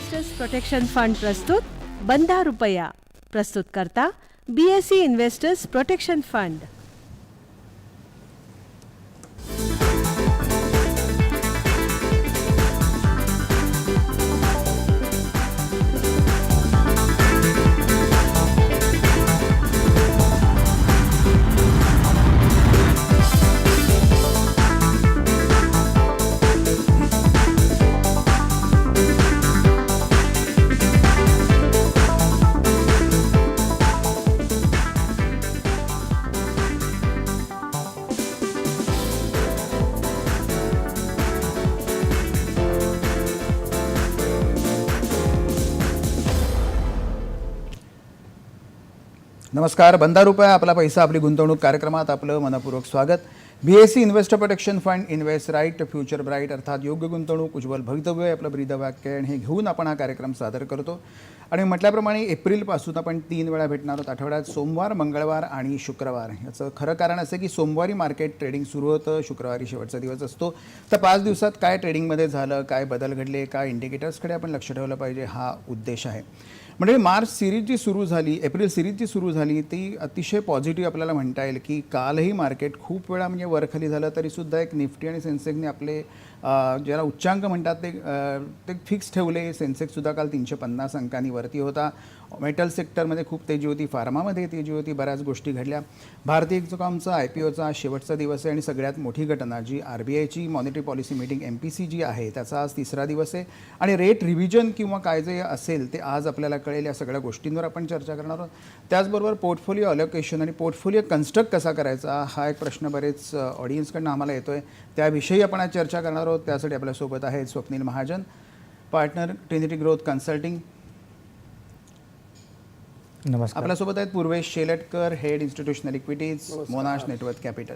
Investors protection fund प्रस्तुत बंधा रुपया प्रस्तुत करता बीएसई इन्व्हेस्टर्स प्रोटेक्शन फंड नमस्कार बंदा रुपये आपला पैसा आपली गुंतवणूक कार्यक्रमात आपलं मनपूर्वक स्वागत. B S C investor protection fund invest right future bright अर्थात योग्य गुंतवणूक उज्ज्वल भवितव्य आपलं ब्रीद वाक्य आणि हे घेऊन आपण हा कार्यक्रम सादर करतो. आणि म्हटल्याप्रमाणे एप्रिलपासून आपण तीन वेळा भेटणार आहोत. आठवड्यात सोमवार मंगळवार आणि शुक्रवार. याचं खरं कारण असं की सोमवारी मार्केट ट्रेडिंग सुरू होतं शुक्रवारी शेवटचा दिवस असतो. तर पाच दिवसात काय ट्रेडिंगमध्ये झालं काय बदल घडले काय इंडिकेटर्सकडे आपण लक्ष ठेवलं पाहिजे हा उद्देश आहे. म्हणजे मार्च सिरीज जी सुरू झाली एप्रिल सिरीज जी सुरू झाली ती अतिशय पॉझिटिव्ह आपल्याला म्हणता येईल की कालही मार्केट खूप वेळा म्हणजे वरखाली झालं तरीसुद्धा एक निफ्टी आणि सेन्सेक्सने आपले ज्याला उच्चांक म्हणतात ते ते फिक्स ठेवले. सेन्सेक्ससुद्धा काल तीनशे पन्नास अंकांनी वरती होता. मेटल सेक्टरमध्ये खूप तेजी होती. फार्मामध्ये तेजी होती. बऱ्याच गोष्टी घडल्या. भारतीय एक्झोकॉमचा आय पी ओचा शेवटचा दिवस आहे आणि सगळ्यात मोठी घटना जी आर बी आयची monetary policy meeting M P C जी आहे त्याचा आज तिसरा दिवस आहे. आणि रेट रिव्हिजन किंवा काय जे असेल ते आज आपल्याला कळेल. या सगळ्या गोष्टींवर आपण चर्चा करणार आहोत. त्याचबरोबर पोर्टफोलिओ अलोकेशन आणि पोर्टफोलिओ कन्स्ट्रक्ट कसा करायचा हा एक प्रश्न बरेच ऑडियन्सकडनं आम्हाला येतो आहे त्याविषयी आपण आज चर्चा करणार आहोत. त्यासाठी आपल्यासोबत आहेत Swapnil Mahajan partner Trinity growth consulting. नमस्कार. आपल्यासोबत आहेत Purvesh Shelatkar head institutional equities Monarch network capital.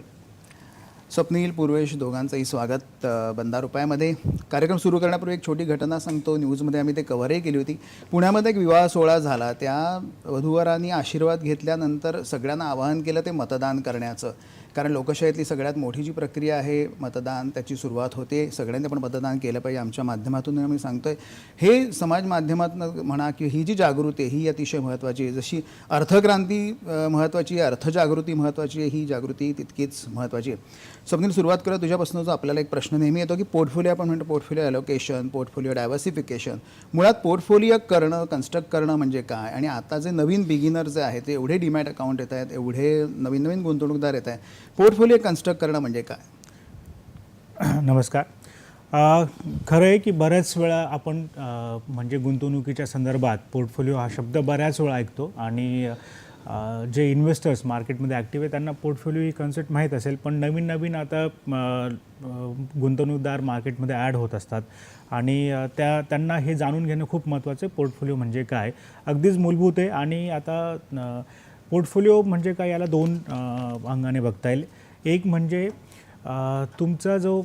Swapnil Purvesh दोघांचंही स्वागत बंदा रुपयामध्ये. कार्यक्रम सुरू करण्यापूर्वी एक छोटी घटना सांगतो. न्यूजमध्ये आम्ही ते कव्हरही केली होती. पुण्यामध्ये एक विवाह सोहळा झाला. त्या वधूवरांनी आशीर्वाद घेतल्यानंतर सगळ्यांना आवाहन केलं ते मतदान करण्याचं. कारण लोकशाहीतली सगळ्यात मोठी जी प्रक्रिया आहे मतदान त्याची सुरुवात होते. सगळ्यांनी पण मतदान केलं पाहिजे. आमच्या माध्यमातून मी सांगतोय. हे समाज माध्यमातून म्हणा की ही जी जागृती आहे ही अतिशय महत्त्वाची आहे. जशी अर्थक्रांती महत्त्वाची आहे अर्थजागृती महत्त्वाची आहे ही जागृती तितकीच महत्त्वाची आहे. स्वप्नील सुरुवात करत तुझ्यापासून जो आपल्याला एक प्रश्न नेहमी येतो की पोर्टफोलिओ आपण म्हणतो पोर्टफोलिओ अलोकेशन पोर्टफोलिओ डायव्हर्सिफिकेशन मुळात पोर्टफोलिओ करणं कन्स्ट्रक्ट करणं म्हणजे काय? आणि आता जे नवीन बिगिनर जे आहेत ते एवढे डिमॅट अकाउंट येत आहेत एवढे नवीन नवीन गुंतवणूकदार येत आहेत. पोर्टफोलिओ कन्स्ट्रक्ट करणं म्हणजे काय? नमस्कार. खरं आहे की बऱ्याच वेळा आपण म्हणजे गुंतवणुकीच्या संदर्भात पोर्टफोलिओ हा शब्द बऱ्याच वेळा ऐकतो आणि जे इन्व्हेस्टर्स मार्केटमध्ये ॲक्टिव्ह आहे त्यांना पोर्टफोलिओ ही कन्सेप्ट माहीत असेल पण नवीन नवीन आता गुंतवणूकदार मार्केटमध्ये ॲड होत असतात. आणि त्या त्यांना हे जाणून घेणं खूप महत्त्वाचं आहे पोर्टफोलिओ म्हणजे काय. अगदीच मूलभूत आहे आणि आता पोर्टफोलिओ म्हणजे काय याला दोन अंगाने बघता येईल. एक म्हणजे तुमचा जो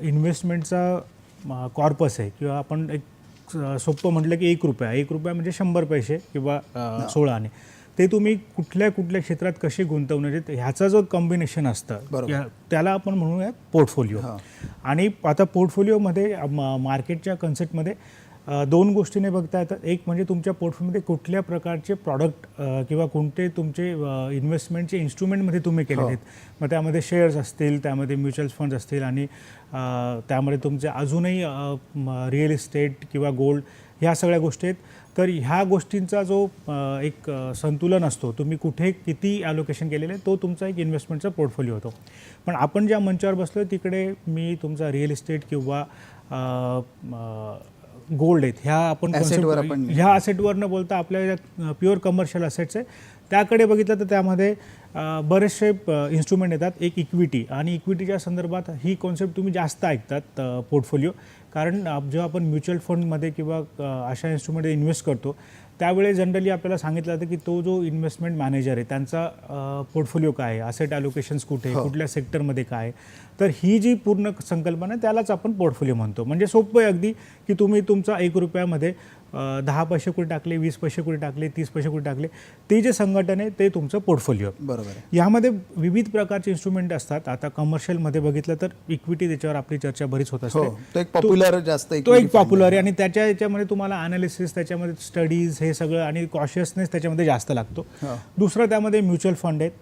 इन्व्हेस्टमेंटचा कॉर्पस आहे किंवा आपण एक सोपं म्हटलं की एक रुपया. एक रुपया म्हणजे शंभर पैसे किंवा अ, सोळा आणे ते तुम्ही कुठल्या कुठल्या क्षेत्रात कसे गुंतवण्याचे ह्याचा जो कॉम्बिनेशन असतं त्याला आपण म्हणूया पोर्टफोलिओ. आणि आता पोर्टफोलिओमध्ये मार्केटच्या कन्सेप्टमध्ये दोन गोष्टीने बघता येतात एक म्हणजे तुमच्या पोर्टफोलिओमध्ये कुठल्या प्रकारचे प्रॉडक्ट किंवा कोणते तुमचे इन्व्हेस्टमेंटचे इन्स्ट्रुमेंटमध्ये तुम्ही केले हो. आहेत? मग त्यामध्ये शेअर्स असतील त्यामध्ये म्युच्युअल फंड्स असतील आणि त्यामध्ये तुमचे अजूनही रिअल इस्टेट किंवा गोल्ड ह्या सगळ्या गोष्टी आहेत. तर ह्या गोष्टींचा जो एक संतुलन असतो तुम्ही कुठे किती ॲलोकेशन केलेलं आहे तो तुमचा एक इन्व्हेस्टमेंटचा पोर्टफोलिओ होतो. पण आपण ज्या मंचावर बसलो तिकडे मी तुमचा रिअल इस्टेट किंवा गोल्ड आहेत. ह्या आपण ह्या असेटवर न बोलता आपल्या प्युअर कमर्शियल असेट्स आहे त्याकडे बघितलं तर त्यामध्ये बरेचसे इन्स्ट्रुमेंट येतात. एक इक्विटी आणि इक्विटीच्या संदर्भात ही कॉन्सेप्ट तुम्ही जास्त ऐकतात पोर्टफोलिओ कारण जेव्हा आपण म्युच्युअल फंडमध्ये किंवा अशा इन्स्ट्रुमेंटमध्ये इन्व्हेस्ट करतो त्यावेळेस जनरली आपल्याला सांगितलं जातं की तो जो इन्व्हेस्टमेंट मॅनेजर आहे त्यांचा पोर्टफोलिओ काय आहे? असेट ॲलोकेशन्स कुठे? हो. कुठल्या सेक्टरमध्ये काय आहे. तर ही जी पूर्ण संकल्पना आहे त्यालाच आपण पोर्टफोलिओ म्हणतो. म्हणजे सोपं आहे अगदी की तुम्ही तुमचा एक रुपयामध्ये दहा पैसे कुठे टाकले वीस पैसे कुठे टाकले तीस पैसे कुठे टाकले ते जे संघटन आहे ते तुमचं पोर्टफोलिओ बरोबर यामध्ये विविध प्रकारचे इन्स्ट्रुमेंट असतात. आता कमर्शियलमध्ये बघितलं तर इक्विटी त्याच्यावर आपली चर्चा बरीच होत असते. हो तो एक पॉप्युलर जास्त तो एक पॉप्युलर आहे. आणि त्याच्या याच्यामध्ये तुम्हाला अनालिसिस त्याच्यामध्ये स्टडीज हे सगळं आणि कॉशियसनेस त्याच्यामध्ये जास्त लागतो. हो. दुसरं त्यामध्ये म्युच्युअल फंड आहेत.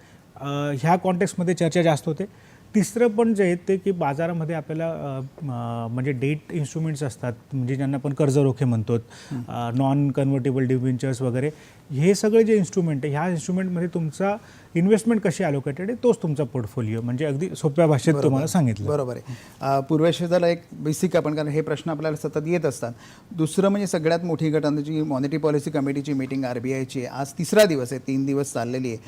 ह्या कॉन्टेक्समध्ये चर्चा जास्त होते. तिसरं पण जे आहे ते की बाजारामध्ये आपल्याला म्हणजे डेट इन्स्ट्रुमेंट्स असतात म्हणजे ज्यांना आपण कर्ज रोखे म्हणतो नॉन कन्व्हर्टेबल डिव्हेंचर्स वगैरे हे सगळे जे इन्स्ट्रुमेंट आहे ह्या इन्स्ट्रुमेंटमध्ये तुमचा इन्व्हेस्टमेंट कशी अलोकेटेड आहे तोच तुमचा पोर्टफोलिओ म्हणजे अगदी सोप्या भाषेत तुम्हाला सांगितलं. बरोबर आहे. अ, पूर्वेश्वराला एक बेसिक आपण कारण हे प्रश्न आपल्याला सतत येत असतात. दुसरं म्हणजे सगळ्यात मोठी गटांची मॉनिटरी पॉलिसी कमिटीची मीटिंग आर बी आयची आज तिसरा दिवस आहे तीन दिवस चाललेली आहे.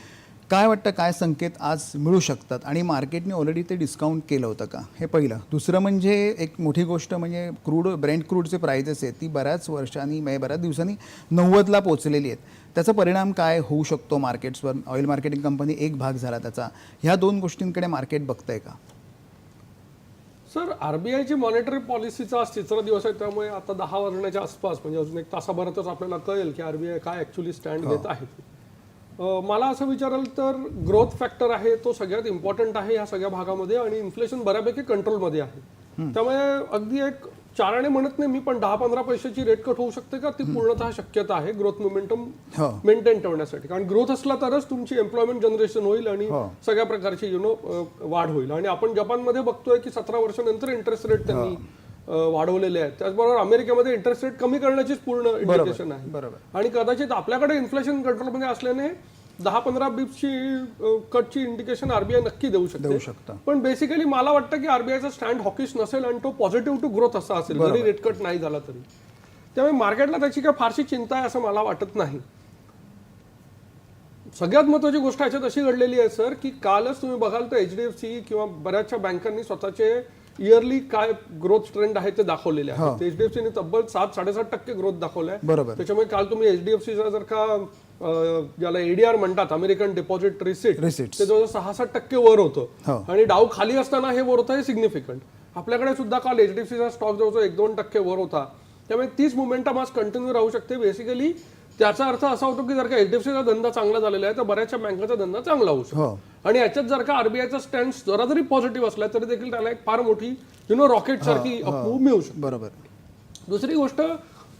काय वाटतं काय संकेत आज मिळू शकतात? आणि मार्केटने ऑलरेडी ते डिस्काउंट केलं होतं का? हे पहिलं. दुसरं म्हणजे एक मोठी गोष्ट म्हणजे क्रूड ब्रेंड क्रूडचे प्राइजेस आहेत ती बऱ्याच वर्षांनी म्हणजे बऱ्याच दिवसांनी नव्वदला पोचलेली आहेत. त्याचा परिणाम काय होऊ शकतो मार्केट्सवर? ऑइल मार्केटिंग कंपनी एक भाग झाला त्याचा. ह्या दोन गोष्टींकडे मार्केट बघतंय का? सर आरबीआयची मॉनिटरी पॉलिसीचा आज तिसरा दिवस आहे त्यामुळे आता दहा वाजण्याच्या आसपास म्हणजे अजून एक तासाभरातच आपल्याला कळेल की आरबीआय काय ऍक्च्युली स्टँड घेत आहे. मला असं विचाराल तर ग्रोथ फॅक्टर आहे तो सगळ्यात इम्पॉर्टंट आहे या सगळ्या भागामध्ये आणि इन्फ्लेशन बऱ्यापैकी कंट्रोलमध्ये आहे. त्यामुळे अगदी एक चाराने म्हणत नाही मी पण दहा पंधरा पैशाची रेट कट होऊ शकते का? ती पूर्णतः शक्यता आहे ग्रोथ मोमेंटम हो. मेंटेन ठेवण्यासाठी. कारण ग्रोथ असला तरच तुमची एम्प्लॉयमेंट जनरेशन होईल आणि हो. सगळ्या प्रकारची यु नो वाढ होईल. आणि आपण जपानमध्ये बघतोय की सतरा वर्षानंतर इंटरेस्ट रेट त्यांनी अ, वाढवलेले आहेत. त्याचबरोबर अमेरिकेमध्ये इंटरेस्ट रेट कमी करण्याचीच पूर्ण इंडिकेशन आहे. बरोबर. आणि कदाचित आपल्याकडे इन्फ्लेशन कंट्रोलमध्ये असल्याने दहा पंधरा बिप्सची कटची इंडिकेशन आरबीआय नक्की देऊ शकते. देऊ शकतं. पण बेसिकली मला वाटतं की आरबीआयचा स्टँड हॉकिश नसेल आणि तो पॉझिटिव्ह टू ग्रोथ असा असेल. जरी रेट कट नाही झाला तरी. त्यामुळे मार्केटला त्याची काही फारशी चिंता आहे असं मला वाटत नाही. सगळ्यात महत्वाची गोष्ट याच्यात अशी घडलेली आहे सर की कालच तुम्ही बघाल तर एचडीएफसी किंवा बऱ्याचशा बँकांनी स्वतःचे इयरली काय ग्रोथ ट्रेंड आहे ते दाखवलेले आहेत. एचडीएफसीने तब्बल सात साडेसात टक्के ग्रोथ दाखवलाय. बरोबर. त्याच्यामुळे काल तुम्ही एचडीएफसीचा जर का ज्याला एडीआर म्हणतात अमेरिकन डिपॉझिट रिसिट. ते जवळ सहा सात टक्के वर हो. होतं आणि डाव खाली असताना हे वर होतं हे सिग्निफिकंट आपल्याकडे सुद्धा काल एचडीएफसीचा स्टॉक जवळजवळ एक दोन टक्के वर होता. त्यामुळे तीच मुवमेंटम आज कंटिन्यू राहू शकते. बेसिकली त्याचा अर्थ असा होतो की जर का एचडीएफसीचा धंदा चांगला झालेला आहे तर बऱ्याचशा बँकाचा धंदा चांगला होऊ शकतो. हो. आणि याच्यात जर का आरबीआयचा स्टँड जरा जरी पॉझिटिव्ह असला तरी देखील त्याला एक फार मोठी यु नो रॉकेट सारखी अप्रूव्ह मिळू शकते. बरोबर. दुसरी गोष्ट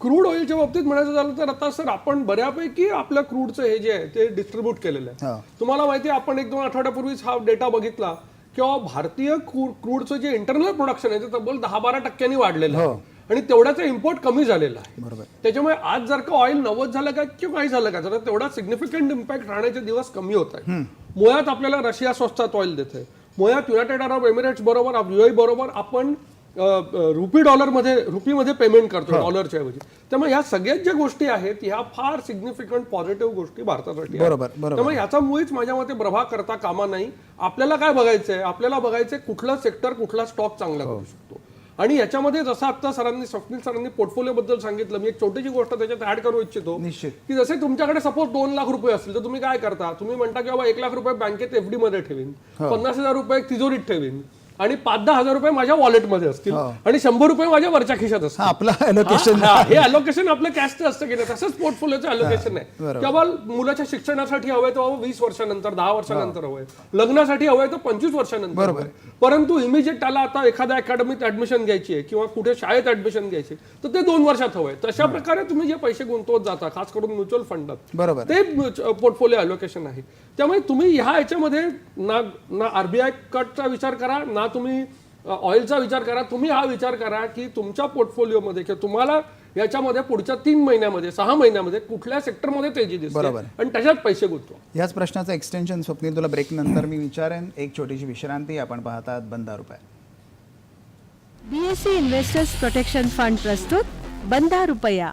क्रूड ऑइलच्या बाबतीत म्हणायचं झालं तर आता सर आपण बऱ्यापैकी आपल्या क्रूडचं हे जे आहे ते डिस्ट्रीब्यूट केलेलं हा. आहे तुम्हाला माहिती आहे आपण एक दोन आठवड्यापूर्वीच हा डेटा बघितला किंवा भारतीय क्रू- क्रूडचं जे इंटरनल प्रोडक्शन आहे ते तब्बल दहा बारा टक्क्यांनी वाढलेलं आहे. आणि तेवढ्याचं इम्पोर्ट कमी झालेलं आहे. बरोबर. त्याच्यामुळे आज जर का ऑइल नव्वद झालं का किंवा काही झालं का तर तेवढा सिग्निफिकंट इम्पॅक्ट राहण्याचे दिवस कमी होत आहे मुळात आपल्याला रशिया स्वस्तात ऑइल देते मुळात युनायटेड अरब एमिरेट्स बरोबर युएई बरोबर आपण रुपी डॉलरमध्ये रुपीमध्ये पेमेंट करतो डॉलरच्या ऐवजी. त्यामुळे ह्या सगळ्यात ज्या गोष्टी आहेत ह्या फार सिग्निफिकंट पॉझिटिव्ह गोष्टी भारतासाठी. बरोबर, बरोबर. त्यामुळे ह्याचा मुळीच माझ्या मते प्रभाव करता कामा नाही. आपल्याला काय बघायचंय? आपल्याला बघायचंय कुठला सेक्टर कुठला स्टॉक चांगला करू शकतो. आणि याच्यामध्ये जसं आता सरांनी स्वप्नील सरांनी पोर्टफोलिओ बद्दल सांगितलं मी एक छोटीशी गोष्ट त्याच्यात ऍड करू इच्छितो. निश्चित. की जसे तुमच्याकडे सपोज दोन लाख रुपये असतील तर तुम्ही काय करता? तुम्ही म्हणता की बाबा एक लाख रुपये बँकेत एफडी मध्ये ठेवीन. पन्नास हजार रुपये तिजोरीत ठेवीन. आणि पाच दहा हजार रुपये माझ्या वॉलेटमध्ये असतील आणि शंभर रुपये माझ्या वरच्या खिशात असतील. हा आपला अलोकेशन हा, अलोकेशन आपलं कॅशचं असतं की नाही? तसंच पोर्टफोलिओचं अलोकेशन आहे किंवा मुलाच्या शिक्षणासाठी हवंय तर वीस वर्षानंतर दहा वर्षानंतर हवंय. लग्नासाठी हवंय तर पंचवीस वर्षानंतर हवंय. परंतु इमिजिएट त्याला आता एखाद्या अकॅडमीत ऍडमिशन घ्यायची आहे किंवा कुठे शाळेत ऍडमिशन घ्यायची तर ते दोन वर्षात हवंय. तशा प्रकारे तुम्ही जे पैसे गुंतवत जाता खास करून म्युच्युअल फंडात बरोबर. ते पोर्टफोलिओ अलोकेशन आहे. त्यामुळे तुम्ही ह्या याच्यामध्ये ना ना आरबीआय कटचा विचार करा ना तुम्ही ऑइलचा विचार करा तुम्ही हा विचार करा की तुमच्या पोर्टफोलिओमध्ये किंवा तुम्हाला याच्यामध्ये पुढच्या तीन महिन्यामध्ये सहा महिन्यामध्ये कुठल्या सेक्टरमध्ये तेजी दिसते बरोबर. आणि त्याच्यात पैसे गुंतवा. याच प्रश्नाचं एक्सटेन्शन स्वप्नील तुला ब्रेक नंतर मी विचारेन. एक छोटीशी विश्रांती आपण पाहतात बंदा रुपये बीएससी इन्व्हेस्टर्स प्रोटेक्शन फंड प्रस्तुत बंधा रुपया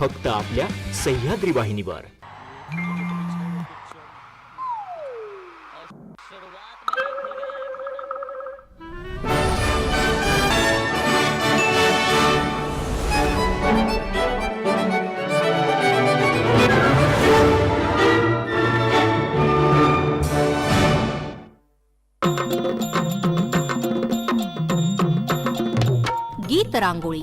फक्त आपल्या सह्याद्री वाहिनीवर. गीत रांगोळी.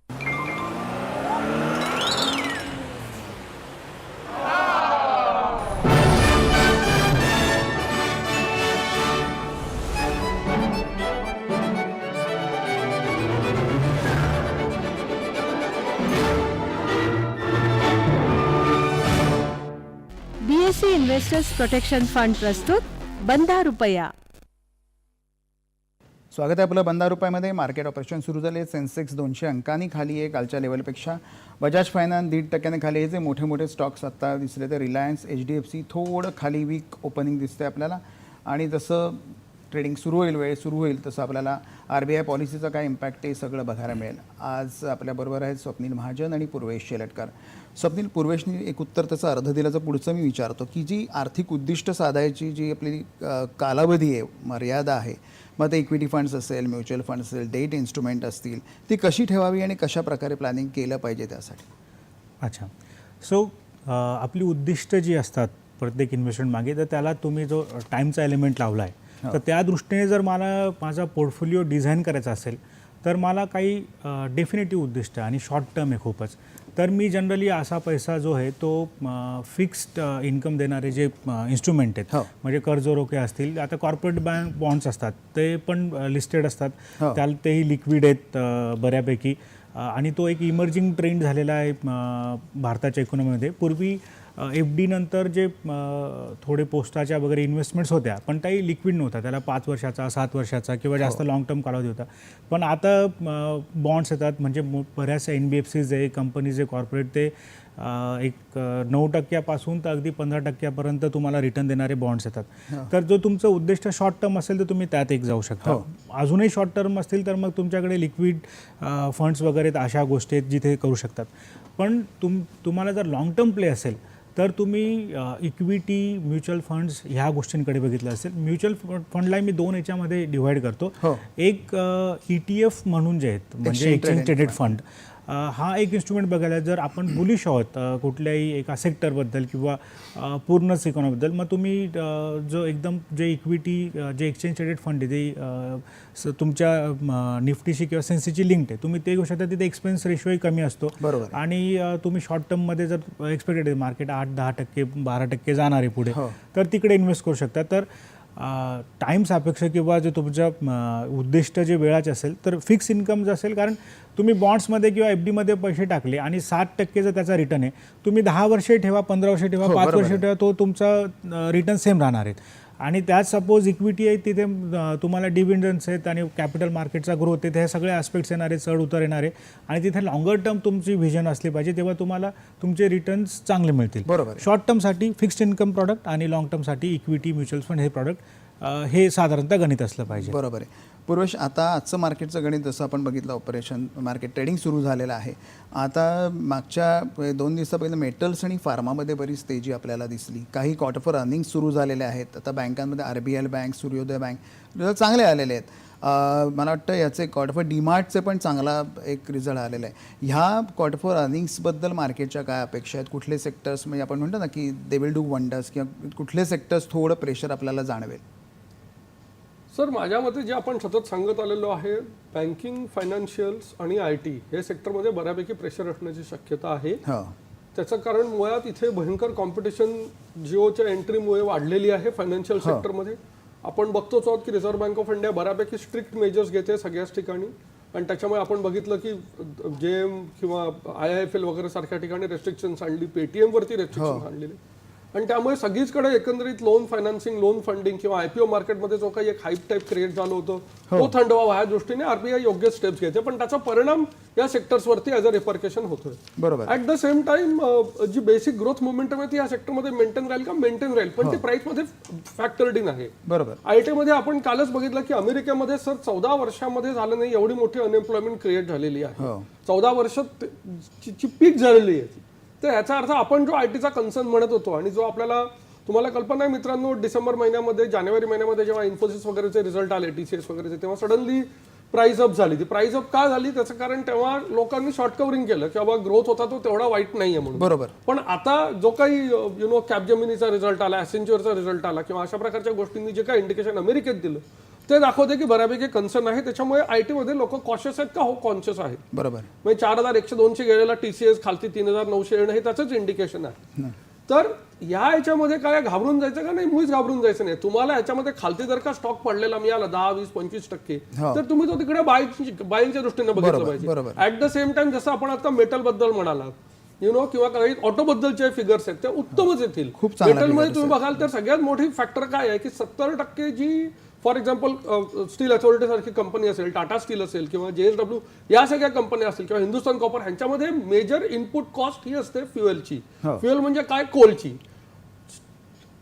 बीएससी प्रोटेक्शन फंड प्रस्तुत बंधा रुपया. स्वागत आहे आपलं बंदा रुपयामध्ये. मार्केट ऑपरेशन सुरू झाले. सेन्सेक्स दोनशे अंकांनी खाली आहे कालच्या लेवलपेक्षा बजाज फायनान्स दीड टक्क्याने खाली आहे. जे मोठे मोठे स्टॉक्स आत्ता दिसले तर Reliance H D F C थोडं खाली वीक ओपनिंग दिसते आपल्याला. आणि जसं ट्रेडिंग सुरू होईल वेळ सुरू होईल तसं आपल्याला आर बी आय पॉलिसीचा काय इम्पॅक्ट आहे सगळं बघायला मिळेल. आज आपल्याबरोबर आहेत स्वप्नील महाजन आणि पूर्वेश शेलटकर. स्वप्नील पूर्वेशनी एक उत्तर त्याचं अर्ध दिल्याचं पुढचं मी विचारतो की जी आर्थिक उद्दिष्ट साधायची जी आपली कालावधी आहे मर्यादा आहे मग ते इक्विटी फंड्स असेल म्युच्युअल फंड असेल डेट इन्स्ट्रुमेंट असतील ती कशी ठेवावी आणि कशा प्रकारे प्लॅनिंग केलं पाहिजे त्यासाठी? अच्छा. सो आपली उद्दिष्ट जी असतात प्रत्येक इन्व्हेस्टमेंट मागे तर त्याला तुम्ही जो टाईमचा एलिमेंट लावला आहे तर त्या दृष्टीने जर मला माझा पोर्टफोलिओ डिझाईन करायचा असेल तर मला काही डेफिनेटिव्ह उद्दिष्ट आणि शॉर्ट टर्म आहे खूपच. तर मी जनरली असा पैसा जो आहे तो फिक्स्ड इन्कम देणारे जे इन्स्ट्रुमेंट आहेत हो. म्हणजे कर्ज रोखे असतील आता कॉर्पोरेट बँक बॉन्ड्स असतात ते पण लिस्टेड असतात. हो. त्याला तेही लिक्विड आहेत बऱ्यापैकी. आणि तो एक इमर्जिंग ट्रेंड झालेला आहे भारताच्या इकॉनॉमीमध्ये पूर्वी एफ डी नंतर जे थोडे पोस्टाच्या वगैरे इन्व्हेस्टमेंट्स होत्या पण त्याही लिक्विड नव्हता. त्याला पाच वर्षाचा सात वर्षाचा किंवा जास्त लाँग टर्म कालावधी होता. पण आता बॉन्ड्स येतात. म्हणजे बऱ्याचशा एन बी एफ सीज आहे कंपनीज आहे कॉर्पोरेट ते एक नऊ टक्क्यापासून तर अगदी पंधरा टक्क्यापर्यंत तुम्हाला रिटर्न देणारे बॉन्ड्स येतात. तर जो तुमचं उद्दिष्ट शॉर्ट टर्म असेल तर तुम्ही त्यात एक जाऊ शकता. अजूनही शॉर्ट टर्म असतील तर मग तुमच्याकडे लिक्विड फंड्स वगैरे आहेत, अशा गोष्टी आहेत जिथे करू शकतात. पण तुम तुम्हाला जर लाँग टर्म प्ले असेल तर तुम्ही इक्विटी म्युच्युअल फंड्स ह्या गोष्टींकडे बघितलं असेल. म्युच्युअल फंडला मी दोन याच्यामध्ये डिवाइड करतो. हो. एक ई टी एफ म्हणून जे आहेत म्हणजे एक्सचेंज ट्रेडेड फंड हा एक इन्स्ट्रुमेंट बघायला जर आपण बुलिश आहोत कुठल्याही एका सेक्टरबद्दल किंवा पूर्णच इकॉनॉमीबद्दल मग तुम्ही जो एकदम जे इक्विटी जे एक्सचेंज ट्रेडेड फंड आहे ते तुमच्या निफ्टीशी किंवा सेन्सीची लिंक्ड आहे. तुम्ही ते घेऊ शकता तिथे एक्सपेन्स रेशोही कमी असतो. बरोबर आणि तुम्ही शॉर्ट टर्ममध्ये जर एक्सपेक्टेड मार्केट आठ दहा टक्के बारा टक्के जाणार आहे पुढे हो. तर तिकडे इन्व्हेस्ट करू शकता. तर टाईम सापेक्ष किंवा जे तुमच्या उद्दिष्ट जे वेळाचे असेल तर फिक्स इन्कम जर असेल कारण तुम्ही बॉन्ड्समध्ये किंवा एफ डीमध्ये पैसे टाकले आणि सात टक्के जर त्याचा रिटर्न आहे तुम्ही दहा वर्षे ठेवा पंधरा वर्षे ठेवा हो, पाच वर्षे. ठेवा तो तुमचा रिटर्न सेम राहणार आहे आणि त्यात सपोज इक्विटी आहे तिथे तुम्हाला डिव्हिडन्स आहेत आणि कॅपिटल मार्केटचा ग्रोथ आहे हे सगळे आस्पेक्ट्स येणार चढ उतार येणार. आणि तिथे लॉंगर टर्म तुमची व्हिजन असली पाहिजे तेव्हा तुम्हाला तुमचे रिटर्न्स चांगले मिळतील. बरोबर. शॉर्ट टर्मसाठी फिक्स्ड इन्कम प्रॉडक्ट आणि लाँग टर्मसाठी इक्विटी म्युच्युअल फंड हे प्रॉडक्ट हे साधारणतः गणित असलं पाहिजे. बरोबर आहे. पूर्वश आता आजचं मार्केटचं गणित जसं आपण बघितलं ऑपरेशन मार्केट ट्रेडिंग सुरू झालेलं आहे. आता मागच्या दोन दिवसापर्यंत मेटल्स आणि फार्मामध्ये बरीच तेजी आपल्याला दिसली. काही क्वार्टर फॉर अर्निंग सुरू झालेले आहेत. आता बँकांमध्ये R B L bank Suryoday bank result चांगले आलेले आहेत. मला वाटतं याचे क्वार्टर फॉर डीमार्टचे पण चांगला एक रिझल्ट आलेला आहे. ह्या क्वार्टर फॉर अर्निंग्सबद्दल मार्केटच्या काय अपेक्षा आहेत? कुठले सेक्टर्स म्हणजे आपण म्हणतो ना की दे विल डू वंडर्स किंवा कुठले सेक्टर्स थोडं प्रेशर आपल्याला जाणवेल? सर माझ्या मते जे आपण सतत सांगत आलेलो आहे बँकिंग फायनान्शियल्स आणि आय टी हे सेक्टरमध्ये बऱ्यापैकी प्रेशर असण्याची शक्यता आहे. हो. त्याचं कारण मुळात इथे भयंकर कॉम्पिटिशन जिओच्या एंट्रीमुळे वाढलेली आहे फायनान्शियल सेक्टरमध्ये आपण बघतोच आहोत की रिझर्व्ह बँक ऑफ इंडिया बऱ्यापैकी स्ट्रिक्ट मेजर्स घेते सगळ्याच ठिकाणी. आणि त्याच्यामुळे आपण बघितलं की जेएम किंवा आय आय एफ एल वगैरे सारख्या ठिकाणी रेस्ट्रिक्शन्स आणली पेटीएम वरती रेस्ट्रिक्शन आणलेली. आणि त्यामुळे सगळीचकडे एकंदरीत लोन फायनान्सिंग लोन फंडिंग किंवा आयपीओ मार्केटमध्ये जो काही एक हाईप टाईप क्रिएट झालं होतं तो थंड व्हावा ह्या दृष्टीने आरबीआय योग्य स्टेप्स घेते. पण त्याचा परिणाम या सेक्टर्सवरती ॲज अ रिपरकेशन होतोय. बरोबर. ऍट द सेम टाइम जी बेसिक ग्रोथ मुवमेंटम आहे ती या सेक्टरमध्ये मेंटेन राहील का? मेंटेन राहील. पण ती प्राइसमध्ये फॅक्टर्ड इन आहे. बरोबर. आय टी मध्ये आपण कालच बघितलं की अमेरिकेमध्ये सर चौदा वर्षामध्ये झालं नाही एवढी मोठी अनएम्प्लॉयमेंट क्रिएट झालेली आहे. हो. चौदा वर्षात ते- ची पीक झालेली आहे ती. तर याचा अर्थ आपण जो आय टीचा कन्सर्न म्हणत होतो आणि जो आपल्याला तुम्हाला कल्पना आहे मित्रांनो डिसेंबर महिन्यामध्ये जानेवारी महिन्यामध्ये जेव्हा इन्फोसिस वगैरेचे रिझल्ट आले टीसीएस वगैरेचे तेव्हा सडनली प्राइस अप झाली. ती प्राइस अप का झाली? त्याचं कारण तेव्हा लोकांनी शॉर्ट कव्हरिंग केलं की बाबा ग्रोथ होता तो तेवढा वाईट नाहीये म्हणून. बरोबर. पण आता जो काही यु नो कॅपजेमिनीचा रिझल्ट आला ॲसेंच्युअरचा रिझल्ट आला किंवा अशा प्रकारच्या गोष्टींनी जे काही इंडिकेशन अमेरिकेत दिलं ते दाखवते की बऱ्यापैकी कन्सर्न आहे. त्याच्यामुळे आयमध्ये लोक कॉशियस आहेत का? हो कॉन्शियस आहेत. बरोबर. म्हणजे चार हजार एकशे दोनशे गेलेला टीसीएस खालती तीन हजार नऊशे येणं हे त्याचंच इंडिकेशन आहे. तर या याच्यामध्ये काय घाबरून जायचं का नाही? मुळीच घाबरून जायचं नाही. तुम्हाला याच्यामध्ये खालती जर का स्टॉक पडलेला मिळाला दहा वीस पंचवीस टक्के हो. तर तुम्ही तो तिकडे बाईंगच्या दृष्टीने बघितलं पाहिजे. ऍट द सेम टाइम जसं आपण आता मेटलबद्दल म्हणालात यु नो किंवा काही ऑटो बद्दलचे फिगर्स आहेत ते उत्तमच येतील. मेटलमध्ये तुम्ही बघाल तर सगळ्यात मोठी फॅक्टर काय आहे की सत्तर टक्के जी फॉर एक्झाम्पल स्टील अथॉरिटी सारखी कंपनी असेल टाटा स्टील असेल किंवा जेएसडब्ल्यू या सगळ्या कंपन्या असतील किंवा हिंदुस्तान कॉपर ह्यांच्यामध्ये मेजर इनपुट कॉस्ट ही असते फ्युएलची. हो. फ्युएल म्हणजे काय? कोलची.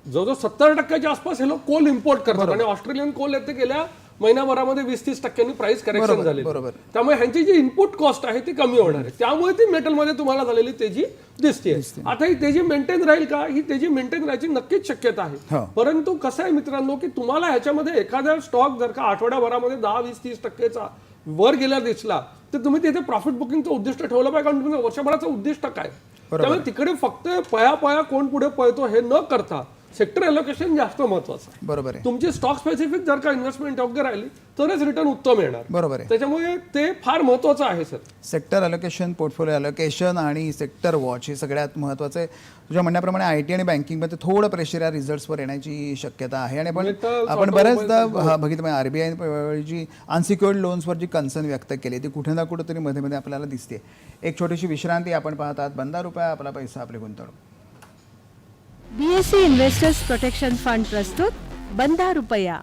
जवळजवळ सत्तर टक्क्याच्या आसपास हे लोक कोल इम्पोर्ट करतात. आणि ऑस्ट्रेलियन कोल येते गेल्या महिन्याभरामध्ये वीस तीस टक्क्यांनी प्राइस करेक्शन झाले बरोबर. त्यामुळे ह्यांची जी इनपुट कॉस्ट आहे ती कमी होणार आहे. त्यामुळे ती मेटलमध्ये तुम्हाला झालेली तेजी दिसते आता ही तेजी मेंटेन राहील का ही तेजी मेंटेन राहायची नक्कीच शक्यता हो. आहे परंतु कसं आहे मित्रांनो की तुम्हाला ह्याच्यामध्ये एखाद्या स्टॉक जर का आठवड्याभरामध्ये दहा वीस तीस टक्केचा वर गेला दिसला तर तुम्ही तिथे प्रॉफिट बुकिंगचं उद्दिष्ट ठेवलं पाहिजे कारण तुम्ही वर्षभराचं उद्दिष्ट काय? त्यामुळे तिकडे फक्त पया पया कोण पुढे पळतो हे न करता सेक्टर एलोकेशन जास्त महत्वाचं आहे. बरोबर आहे. तुमची स्टॉक स्पेसिफिक जर का इन्व्हेस्टमेंट योग्य राहिली तरच रिटर्न उत्तम येणार. बरोबर आहे. त्याच्यामुळे ते फार महत्वाचं आहे sir sector allocation portfolio allocation आणि सेक्टर वॉच हे सगळ्यात महत्त्वाचं आहे तुझ्या म्हणण्याप्रमाणे आय टी आणि बँकिंगमध्ये थोडं प्रेशर या रिझल्ट्सवर येण्याची शक्यता आहे. आणि आपण आपण बऱ्याचदा बघितलं आरबीआय जी अनसिक्युअर्ड लोन्सवर जी कन्सर्न व्यक्त केली ती कुठे ना कुठेतरी मध्ये मध्ये आपल्याला दिसते. एक छोटीशी विश्रांती आपण पाहतात. बंदा रुपया आपला पैसा आपली गुंतवणूक. बीएससी इन्व्हेस्टर्स प्रोटेक्शन फंड प्रस्तुत बंधा रुपया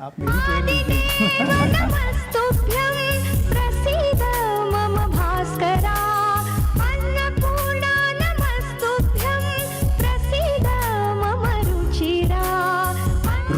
आप मेरी पेन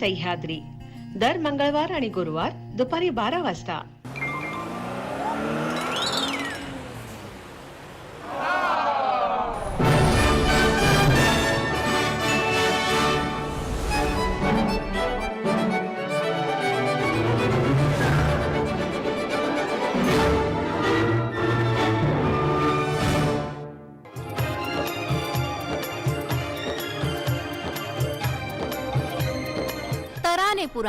सह्याद्री. दर मंगळवार आणि गुरुवार दुपारी बारा वाजता.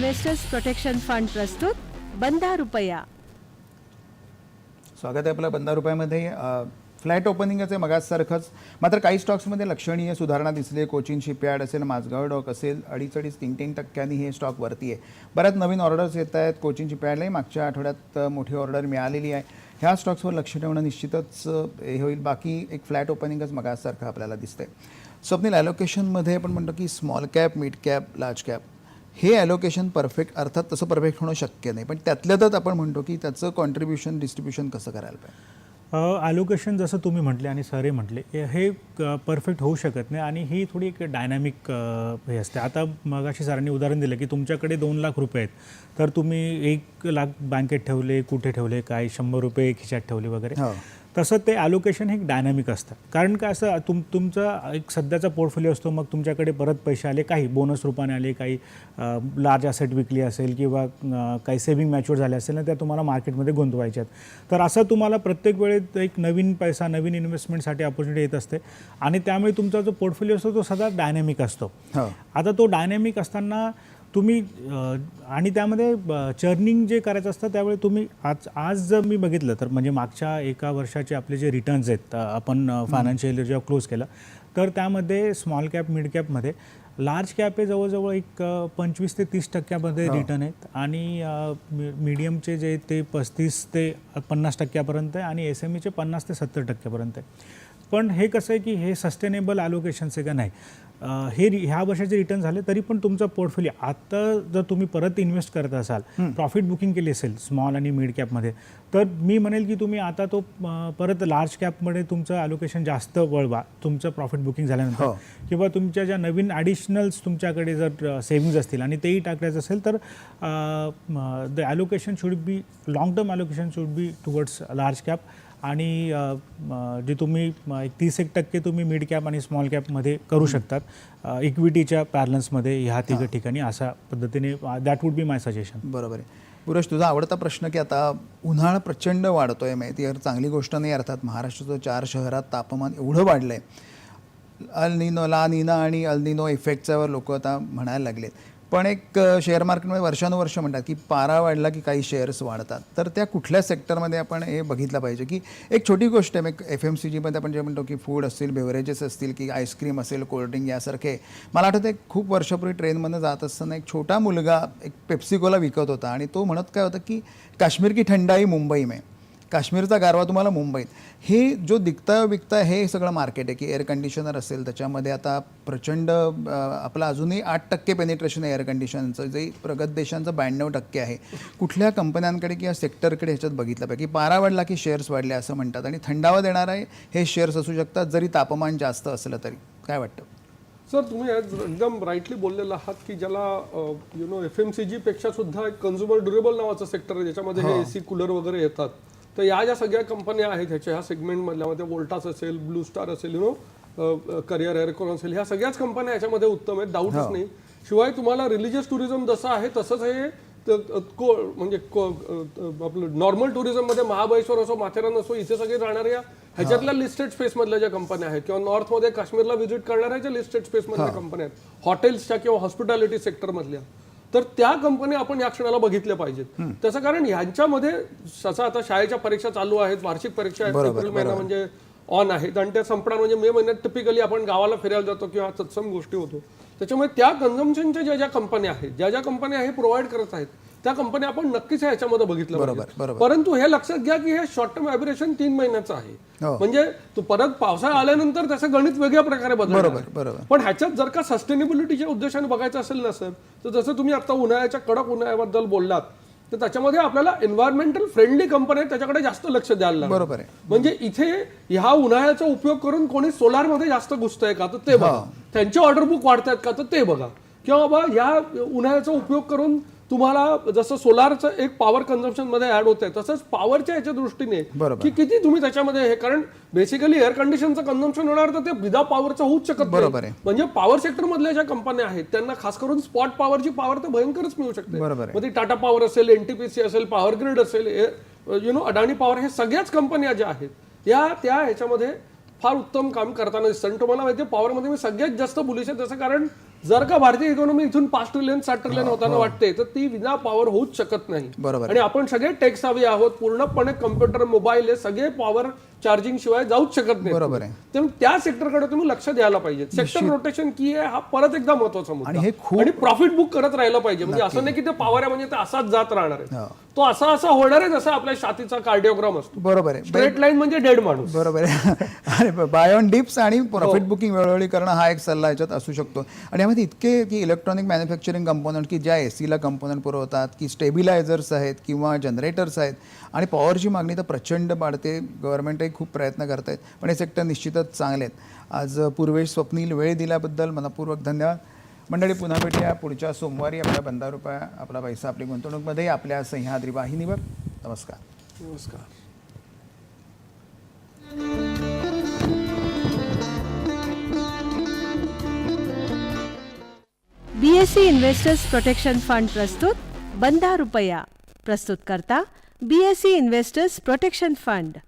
इन्व्हेस्टर्स प्रोटेक्शन फंड प्रस्तुत बंधा रुपया स्वागत आहे आपलं बंदा रुपयामध्ये फ्लॅट ओपनिंगच आहे मगाचसारखंच मात्र काही स्टॉक्समध्ये लक्षणीय सुधारणा दिसली कोचिन शिपयार्ड असेल माझगाव डॉक असेल अडीच अडीच तीन तीन टक्क्यांनी हे स्टॉक वरती आहे बऱ्याच नवीन ऑर्डर्स येत आहेत कोचिन शिपयार्डलाही मागच्या आठवड्यात मोठी ऑर्डर मिळालेली आहे ह्या स्टॉक्सवर लक्ष ठेवणं निश्चितच हे होईल बाकी एक फ्लॅट ओपनिंगच मगासारखं आपल्याला दिसतंय स्वप्नील ॲलोकेशनमध्ये आपण म्हणतो की small cap mid cap large cap हे ॲलोकेशन परफेक्ट अर्थात तसं परफेक्ट होणं शक्य नाही. पण त्यातल्या त्यात आपण म्हणतो की त्याचं कॉन्ट्रीब्युशन डिस्ट्रीब्युशन कसं करायला पाहिजे? ॲलोकेशन जसं तुम्ही म्हटले आणि सरे म्हटले हे- हे परफेक्ट होऊ शकत नाही आणि ही थोडी एक डायनॅमिक हे असते. आता मगाशी सरांनी उदाहरण दिलं की तुमच्याकडे दोन लाख रुपये आहेत. तर तुम्ही एक लाख बँकेत ठेवले कुठे ठेवले काय शंभर रुपये खिशात ठेवले वगैरे. हो. तसं ते ॲलोकेशन हे एक डायनॅमिक असतं. कारण काय असं तुम तुमचा एक सध्याचा पोर्टफोलिओ असतो मग तुमच्याकडे परत पैसे आले काही बोनस रूपाने आले काही लार्ज असेट विकली असेल किंवा काही सेव्हिंग मॅच्युअर झाले असेल ना त्या तुम्हाला मार्केटमध्ये गुंतवायच्या आहेत तर असं तुम्हाला प्रत्येक वेळेत एक नवीन पैसा नवीन इन्व्हेस्टमेंटसाठी ऑपॉर्च्युनिटी येत असते. आणि त्यामुळे तुमचा जो पोर्टफोलिओ असतो तो सदा डायनॅमिक असतो. हो. आता तो डायनॅमिक असताना तुम्ही आणि त्यामध्ये चर्निंग जे करायचं असतं त्यावेळी तुम्ही आज आज जर मी बघितलं तर म्हणजे मागच्या एका वर्षाचे आपले जे रिटर्न्स आहेत आपण फायनान्शियल जेव्हा क्लोज केलं तर त्यामध्ये स्मॉल कॅप मिड कॅपमध्ये लार्ज कॅप हे जवळजवळ एक पंचवीस ते तीस टक्क्यामध्ये रिटर्न आहेत. आणि मीडियमचे जे ते पस्तीस ते पन्नास टक्क्यापर्यंत आहे आणि एस एम ईचे पन्नास ते सत्तर टक्क्यापर्यंत आहे. पण हे कसं आहे की हे सस्टेनेबल ॲलोकेशन्स आहे का नाही? हे रि- ह्या वर्षाचे रिटर्न झाले तरी पण तुमचा पोर्टफोलिओ आता जर तुम्ही परत इन्व्हेस्ट करत असाल प्रॉफिट बुकिंग केली असेल स्मॉल आणि मिड कॅपमध्ये तर मी म्हणेल की तुम्ही आता तो परत लार्ज कॅपमध्ये तुमचं ॲलोकेशन जास्त वळवा तुमचं प्रॉफिट बुकिंग झाल्यानंतर. हो. किंवा तुमच्या ज्या नवीन ॲडिशनल्स तुमच्याकडे जर सेव्हिंग्ज असतील आणि तेही टाकायचं असेल तर the allocation should be long term allocation should be towards large cap आणि जे तुम्ही एक तीस एक टक्के तुम्ही मिड कॅप आणि स्मॉल कॅपमध्ये करू शकतात. इक्विटीच्या पॅरलन्समध्ये ह्या तिघ ठिकाणी अशा पद्धतीने that would be my suggestion बरोबर आहे. पुरुष तुझा आवडता प्रश्न की आता उन्हाळा प्रचंड माहिती आहे चांगली गोष्ट नाही अर्थात महाराष्ट्राचं चार शहरात तापमान एवढं वाढलं आहे अल निनो ला निना आणि अल निनो इफेक्टच्यावर लोक आता म्हणायला लागलेत. पण एक शेअर मार्केटमध्ये वर्षानुवर्ष म्हणतात की पारा वाढला की काही शेअर्स वाढतात. तर त्या कुठल्या सेक्टरमध्ये आपण हे बघितलं पाहिजे? की एक छोटी गोष्ट आहे मग एफ एम सी जीमध्ये आपण जे म्हणतो की फूड असतील बेवरेजेस असतील की आईस्क्रीम असेल कोल्ड्रिंक यासारखे. मला आठवतं एक खूप वर्षापूर्वी ट्रेनमधनं जात असताना एक छोटा मुलगा एक पेप्सिकोला विकत होता आणि तो म्हणत काय होतं की काश्मीर की ठंडाई मुंबई में काश्मीरचा गारवा तुम्हाला मुंबईत. हे जो दिखता विकता हे सगळं मार्केट आहे की एअर कंडिशनर असेल त्याच्यामध्ये आता प्रचंड आपलं अजूनही आठ टक्के पेनिट्रेशन आहे एअर कंडिशनचं जे प्रगत देशांचं ब्याण्णव टक्के आहे. कुठल्या कंपन्यांकडे किंवा सेक्टरकडे ह्याच्यात बघितलं पाहिजे की पारा वाढला की शेअर्स वाढले असं म्हणतात. आणि थंडावा देणारा आहे हे शेअर्स असू शकतात जरी तापमान जास्त असलं तरी. काय वाटतं? सर तुम्ही आज एकदम राईटली बोललेला आहात की ज्याला you know F M C G पेक्षा सुद्धा एक कन्झ्युमर ड्युरेबल नावाचं सेक्टर आहे ज्याच्यामध्ये हे. एसी कूलर वगैरे येतात. तर या ज्या सगळ्या कंपन्या आहेत ह्याच्या ह्या सेगमेंटमधल्या मध्ये वोल्टास असेल ब्लू स्टार असेल यु नो करिअर एअरकॉन असेल ह्या सगळ्याच कंपन्या याच्यामध्ये उत्तम आहेत डाऊटच नाही. शिवाय तुम्हाला रिलिजियस टुरिझम जसं आहे तसंच हे को म्हणजे आपलं नॉर्मल टुरिझममध्ये महाबळेश्वर असो माथेरान असो इथे सगळे राहणाऱ्या ह्याच्यातल्या लिस्टेड स्पेस मधल्या ज्या कंपन्या आहेत किंवा नॉर्थमध्ये काश्मीरला व्हिजिट करणाऱ्या ज्या लिस्टेड स्पेस मधल्या कंपन्या आहेत हॉटेल्सच्या किंवा हॉस्पिटॅलिटी सेक्टर मधल्या तर त्या कंपन्या आपण या क्षणाला बघितल्या पाहिजेत. त्याचं कारण ह्यांच्यामध्ये जसं आता शाळेच्या परीक्षा चालू आहेत वार्षिक परीक्षा आहेत एप्रिल महिना म्हणजे ऑन आहेत आणि त्या संपणार म्हणजे मे महिन्यात टिपिकली आपण गावाला फिरायला जातो किंवा तत्सम गोष्टी होतो. त्याच्यामुळे त्या कन्झम्पनच्या ज्या ज्या कंपन्या आहेत ज्या ज्या कंपन्या हे प्रोव्हाइड करत आहेत त्या कंपन्या आपण नक्कीच ह्याच्यामध्ये बघितलं बरोबर. परंतु हे लक्षात घ्या की हे शॉर्ट टर्म ॲबिरेशन तीन महिन्याचं आहे हो. म्हणजे तो परत पावसाळा आल्यानंतर त्याचं गणित वेगळ्या प्रकारे बरोबर. पण ह्याच्यात जर का सस्टेनेबिलिटीच्या उद्देशाने बघायचं असेल ना सर तर जसं तुम्ही आता उन्हाळ्याच्या कडक उन्हाळ्याबद्दल बोललात तर त्याच्यामध्ये आपल्याला एन्व्हायरमेंटल फ्रेंडली कंपन्या त्याच्याकडे जास्त लक्ष द्यायला लागेल. बरोबर आहे. म्हणजे इथे ह्या उन्हाळ्याचा उपयोग करून कोणी सोलारमध्ये जास्त घुसतंय का तर ते बघा त्यांचे ऑर्डर बुक वाढतायत का तर ते बघा किंवा बाबा या उन्हाळ्याचा उपयोग करून तुम्हाला जसं सोलारचं एक पॉवर कन्झम्पनमध्ये ऍड होत आहे तसंच पॉवरच्या याच्या दृष्टीने. की किती तुम्ही त्याच्यामध्ये हे कारण बेसिकली एअर कंडिशनचं कन्झम्पन होणार तर ते विदा पॉवरचं होऊच शकत नाही. बरोबर. म्हणजे पॉवर सेक्टर मधल्या ज्या कंपन्या आहेत त्यांना खास करून स्पॉट पॉवरची पॉवर तर भयंकरच मिळू शकते. मग ती टाटा पॉवर असेल एनटीपीसी असेल पॉवर ग्रिड असेल यु नो अडाणी पॉवर हे सगळ्याच कंपन्या ज्या आहेत या त्या ह्याच्यामध्ये फार उत्तम काम करताना दिसतं आणि तुम्हाला माहिती पॉवरमध्ये मी सगळ्यात जास्त बुलिश आहे त्याचं कारण जर का भारतीय इकॉनॉमी इथून पाच ट्रिलियन सात ट्रिलियन होताना वाटते तर ती विना पॉवर होऊच शकत नाही. बरोबर. आहे. आणि आपण सगळे टेक्स हवे आहोत पूर्णपणे कम्प्युटर मोबाईल हे सगळे पॉवर चार्जिंग शिवाय जाऊच शकत नाही. बरोबर आहे. त्यामुळे त्या सेक्टरकडे तुम्ही लक्ष द्यायला पाहिजे. सेक्टर रोटेशन की आहे हा परत एकदा महत्त्वाचा मुद्दा. आणि हे खूप- आणि प्रॉफिट बुक करत राहिलं पाहिजे. म्हणजे असं नाही की ते पावऱ्या म्हणजे ते असाच जात राहणार हो. आहे तो असा असा होणार आहे जसा आपल्या छातीचा कार्डिओग्राम असतो. बरोबर आहे. स्ट्रेट लाईन म्हणजे डेड माणूस. बरोबर आहे. आणि बाय ऑन डिप्स आणि प्रॉफिट बुकिंग वेळोवेळी करणं हा एक सल्ला याच्यात असू शकतो. आणि यामध्ये इतके की इलेक्ट्रॉनिक मॅन्युफॅक्चरिंग कंपोनंट की ज्या ए सीला कंपोनंट पुरवतात की स्टेबिलायझर्स आहेत किंवा जनरेटर्स आहेत आणि पॉवरची मागणी तर प्रचंड वाढते. गव्हर्नमेंटही खूप प्रयत्न करत आहेत पण हे सेक्टर निश्चितच चांगले आहेत. आज पूर्वेश स्वप्नील वेळ दिल्याबद्दल मनपूर्वक धन्यवाद. मंडळी पुन्हा भेटूया पुढच्या सोमवारी आपल्या बंदा रुपया आपला पैसा आपली गुंतवणूकमध्ये आपल्या सह्याद्री वाहिनीवर. नमस्कार. नमस्कार. बीएससी इन्व्हेस्टर्स प्रोटेक्शन फंड प्रस्तुत बंधा रुपया प्रस्तुत करता बीएससी इन्व्हेस्टर्स प्रोटेक्शन फंड